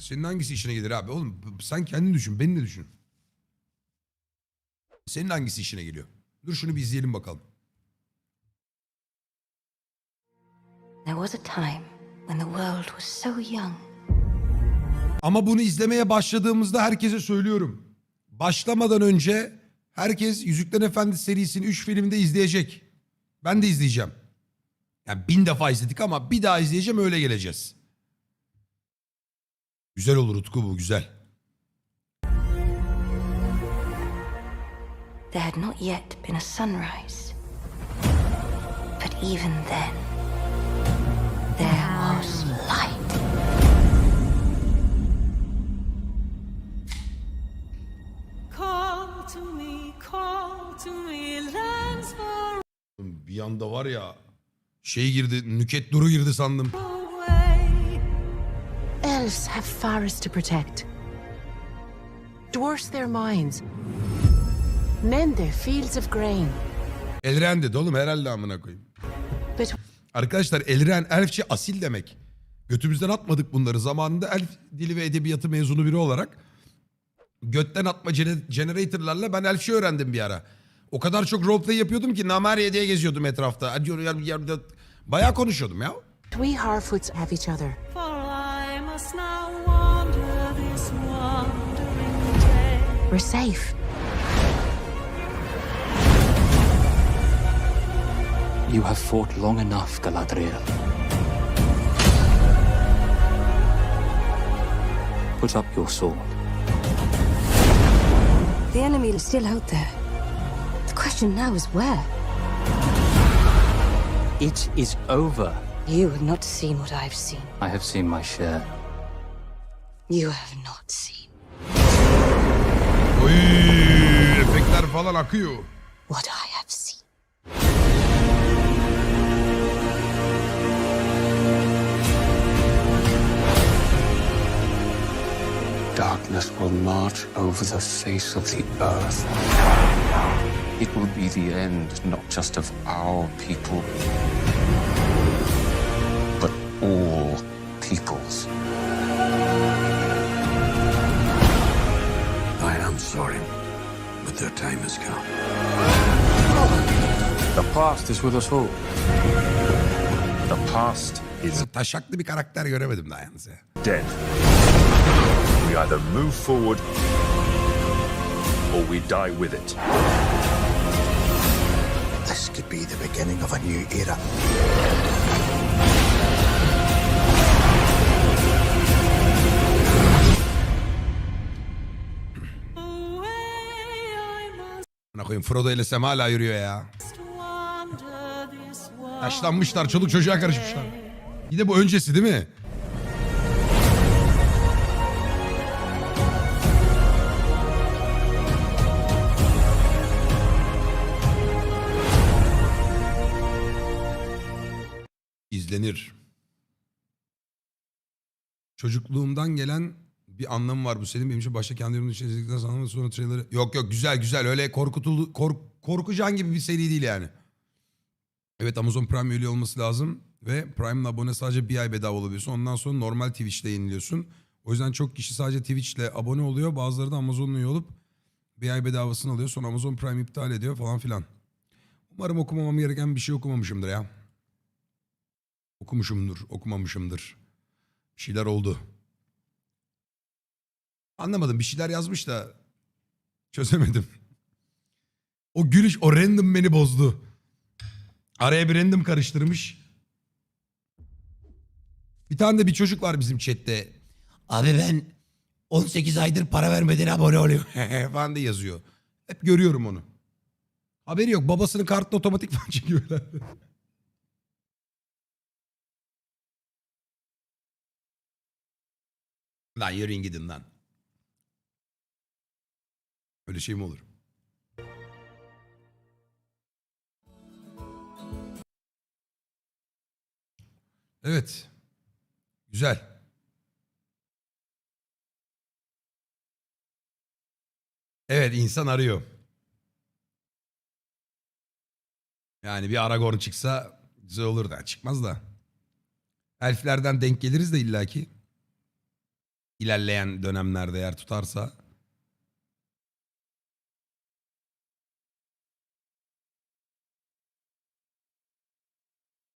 Senin hangisi işine gelir abi? Oğlum sen kendin düşün, beni de düşün. Senin hangisi işine geliyor? Dur şunu bir izleyelim bakalım. There was a time when the world was so young. Ama bunu izlemeye başladığımızda herkese söylüyorum. Başlamadan önce herkes Yüzüklerin Efendisi serisini 3 filmde izleyecek. Ben de izleyeceğim. Yani bin defa izledik ama bir daha izleyeceğim öyle geleceğiz. Güzel olur Utku bu güzel. There had not yet been a sunrise. But even then, there was light. Call to me, call to me, lands far Bir anda var ya şey girdi Nüket Duru girdi sandım. Elves have forests to protect. Dwarfs their mines. Men their fields of grain. Elren dedi oğlum herhalde amına koyayım. But Arkadaşlar Elren elfçe asil demek. Götümüzden atmadık bunları. Zamanında elf dili ve edebiyatı mezunu biri olarak götten atma gene- generatorlarla ben elfçe öğrendim bir ara. O kadar çok roleplay yapıyordum ki Namarye diye geziyordum etrafta. Hadi yürü, yürü, yürü. Bayağı konuşuyordum ya. we Harfoots have each other. We're safe. You have fought long enough, Galadriel. Put up your sword. The enemy is still out there. The question now is where? It is over. You have not seen what I've seen. I have seen my share. You have not seen Oy, efektler falan akıyor. what I have seen. Darkness will march over the face of the earth. It will be the end not just of our people, time has come. The past is with us all. The past is Taşaklı bir karakter göremedim daha yalnız ya. dead. We either move forward or we die with it. This could be the beginning of a new era. Bana koyayım Frodo ile Sam hala yürüyor ya. Yaşlanmışlar çoluk çocuğa karışmışlar. Bir de bu öncesi değil mi? İzlenir. Çocukluğumdan gelen bir anlamı var bu senin benim için başta kendi yorumunu için izledikten sonra sonra trailer'ı... Yok yok güzel güzel öyle korkutulu kork, korkucan gibi bir seri değil yani. Evet Amazon Prime üye olması lazım ve Prime'la abone sadece bir ay bedava olabiliyorsun. Ondan sonra normal Twitch'te yayınlıyorsun. O yüzden çok kişi sadece Twitch'le abone oluyor. Bazıları da Amazon'la üye olup bir ay bedavasını alıyor. Sonra Amazon Prime iptal ediyor falan filan. Umarım okumamam gereken bir şey okumamışımdır ya. Okumuşumdur, okumamışımdır. Bir şeyler oldu. Anlamadım bir şeyler yazmış da çözemedim. O gülüş, o random beni bozdu. Araya bir random karıştırmış. Bir tane de bir çocuk var bizim chatte. Abi ben 18 aydır para vermeden abone oluyor falan diye yazıyor. Hep görüyorum onu. Haberi yok. Babasının kartını otomatik falan çekiyorlar. lan yürüyün gidin lan. Öyle şey mi olur? Evet. Güzel. Evet insan arıyor. Yani bir Aragorn çıksa güzel olur da çıkmaz da. Elflerden denk geliriz de illaki. ilerleyen dönemlerde eğer tutarsa